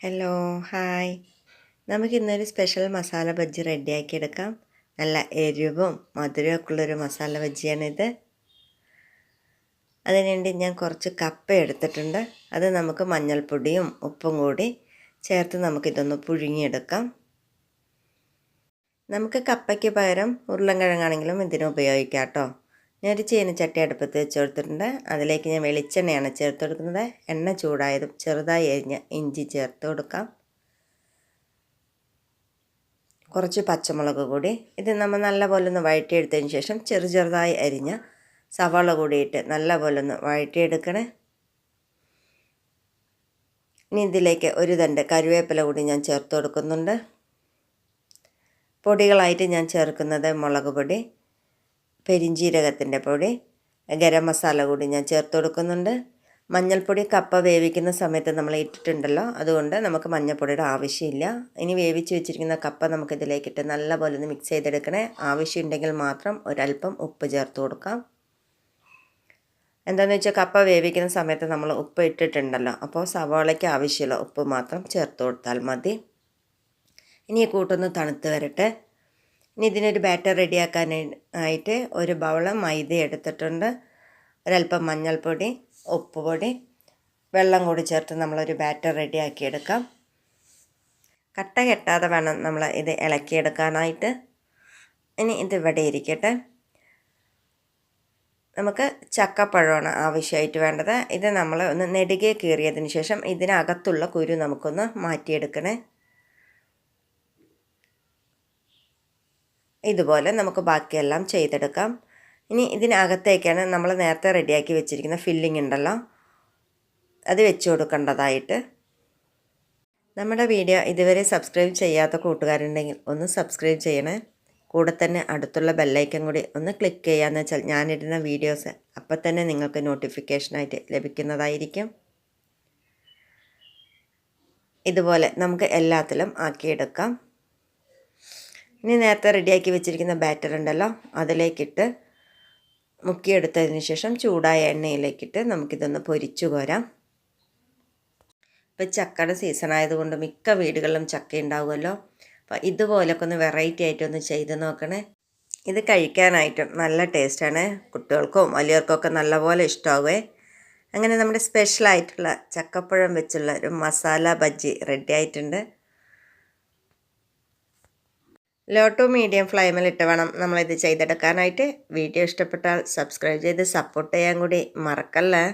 Hello hi നമുക്ക് ഇന്നൊരു special masala bajji റെഡിയാക്കി എടുക്കാം. നല്ല എരിവും മധുരമൊക്കെ ഉള്ളൊരു മസാല ബജ്ജിയാണിത് അതിനുവേണ്ടി ഞാൻ കുറച്ച് കപ്പ എടുത്തിട്ടുണ്ട്. അത് നമുക്ക് മഞ്ഞൾപ്പൊടിയും ഉപ്പും കൂടി ചേർത്ത് നമുക്കിതൊന്ന് പുഴുങ്ങിയെടുക്കാം. നമുക്ക് കപ്പയ്ക്ക് പകരം ഉരുളൻകിഴങ്ങാണെങ്കിലും ഇതിന് ഉപയോഗിക്കാം കേട്ടോ. ഞാനൊരു ചട്ടി അടുപ്പത്ത് വെച്ച് കൊടുത്തിട്ടുണ്ട് അതിലേക്ക് ഞാൻ വെളിച്ചെണ്ണയാണ് ചേർത്ത് കൊടുക്കുന്നത് എണ്ണ ചൂടായതും ചെറുതായി അരിഞ്ഞ ഇഞ്ചി ചേർത്ത് കൊടുക്കാം. കുറച്ച് പച്ചമുളക് കൂടി ഇത് നമ്മൾ നല്ലപോലെ ഒന്ന് വഴറ്റിയെടുത്തതിന് ശേഷം ചെറു ചെറുതായി അരിഞ്ഞ സവാള കൂടിയിട്ട് നല്ലപോലെ ഒന്ന് വഴറ്റിയെടുക്കണേ. ഇനി ഇതിലേക്ക് ഒരു തണ്ട് കരുവേപ്പില കൂടി ഞാൻ ചേർത്ത് കൊടുക്കുന്നുണ്ട്. പൊടികളായിട്ട് ഞാൻ ചേർക്കുന്നത് മുളക് പൊടി. പെരിഞ്ജീരകത്തിന്റെ പൊടി ഗരം മസാല കൂടി ഞാൻ ചേർത്ത് കൊടുക്കുന്നുണ്ട്. മഞ്ഞൾപ്പൊടി കപ്പ വേവിക്കുന്ന സമയത്ത് നമ്മൾ ഇട്ടിട്ടുണ്ടല്ലോ അതുകൊണ്ട് നമുക്ക് മഞ്ഞൾപ്പൊടിയുടെ ആവശ്യമില്ല. ഇനി വേവിച്ച് വെച്ചിരിക്കുന്ന കപ്പ നമുക്കിതിലേക്കിട്ട് നല്ലപോലെ ഒന്ന് മിക്സ് ചെയ്തെടുക്കണേ. ആവശ്യമുണ്ടെങ്കിൽ മാത്രം ഒരല്പം ഉപ്പ് ചേർത്ത് കൊടുക്കാം. എന്താണെന്ന് വെച്ചാൽ കപ്പ വേവിക്കുന്ന സമയത്ത് നമ്മൾ ഉപ്പ് ഇട്ടിട്ടുണ്ടല്ലോ അപ്പോൾ സവാളയ്ക്ക് ആവശ്യമുള്ള ഉപ്പ് മാത്രം ചേർത്ത് കൊടുത്താൽ മതി. ഇനി ഈ കൂട്ടൊന്ന് തണുത്ത് വരട്ടെ. ഇതിനൊരു ബാറ്റർ റെഡിയാക്കാൻ ആയിട്ട് ഒരു ബൗൾ മൈദ എടുത്തിട്ടുണ്ട്. ഒരല്പം മഞ്ഞൾപ്പൊടി ഉപ്പുപൊടി വെള്ളം കൂടി ചേർത്ത് നമ്മളൊരു ബാറ്റർ റെഡിയാക്കി എടുക്കാം കട്ട കെട്ടാതെ വേണം നമ്മൾ ഇത് ഇളക്കിയെടുക്കാനായിട്ട്. ഇനി ഇത് ഇവിടെ ഇരിക്കട്ടെ. നമുക്ക് ചക്കപ്പഴമാണ് ആവശ്യമായിട്ട് വേണ്ടത്. ഇത് നമ്മൾ ഒന്ന് നെടുകെ കീറിയതിന് ശേഷം ഇതിനകത്തുള്ള കുരു നമുക്കൊന്ന് മാറ്റിയെടുക്കണേ. ഇതുപോലെ നമുക്ക് ബാക്കിയെല്ലാം ചെയ്തെടുക്കാം. ഇനി ഇതിനകത്തേക്കാണ് നമ്മൾ നേരത്തെ റെഡിയാക്കി വെച്ചിരിക്കുന്ന ഫില്ലിംഗ് ഉണ്ടല്ലോ. അത് വെച്ച് കൊടുക്കേണ്ടതായിട്ട്. നമ്മുടെ വീഡിയോ ഇതുവരെ സബ്സ്ക്രൈബ് ചെയ്യാത്ത കൂട്ടുകാരുണ്ടെങ്കിൽ ഒന്ന് സബ്സ്ക്രൈബ് ചെയ്യണേ. കൂടെ തന്നെ അടുത്തുള്ള ബെല്ലൈക്കൻ കൂടി ഒന്ന് ക്ലിക്ക് ചെയ്യാമെന്ന് വെച്ചാൽ ഞാനിടുന്ന വീഡിയോസ് അപ്പം തന്നെ നിങ്ങൾക്ക് നോട്ടിഫിക്കേഷനായിട്ട് ലഭിക്കുന്നതായിരിക്കും. ഇതുപോലെ നമുക്ക് എല്ലാത്തിലും ആക്കിയെടുക്കാം. ഇനി നേരത്തെ റെഡിയാക്കി വെച്ചിരിക്കുന്ന ബാറ്റർ ഉണ്ടല്ലോ അതിലേക്കിട്ട് മുക്കിയെടുത്തതിന് ശേഷം ചൂടായ എണ്ണയിലേക്കിട്ട് നമുക്കിതൊന്ന് പൊരിച്ചു കോരാം. ഇപ്പോൾ ചക്കയുടെ സീസൺ ആയതുകൊണ്ട് മിക്ക വീടുകളിലും ചക്ക ഉണ്ടാവുമല്ലോ. അപ്പോൾ ഇതുപോലൊക്കെ ഒന്ന് വെറൈറ്റി ആയിട്ടൊന്ന് ചെയ്ത് നോക്കണേ. ഇത് കഴിക്കാനായിട്ടും നല്ല ടേസ്റ്റാണ് കുട്ടികൾക്കും വലിയവർക്കൊക്കെ നല്ലപോലെ ഇഷ്ടമാവേ അങ്ങനെ നമ്മുടെ സ്പെഷ്യലായിട്ടുള്ള ചക്കപ്പഴം വെച്ചുള്ള ഒരു മസാല ബജ്ജി റെഡി ആയിട്ടുണ്ട്. ലോ ടു മീഡിയം ഫ്ലെയിമിലിട്ട് വേണം നമ്മളിത് ചെയ്തെടുക്കാനായിട്ട്. വീഡിയോ ഇഷ്ടപ്പെട്ടാൽ സബ്സ്ക്രൈബ് ചെയ്ത് സപ്പോർട്ട് ചെയ്യാൻ കൂടി മറക്കല്ലേ?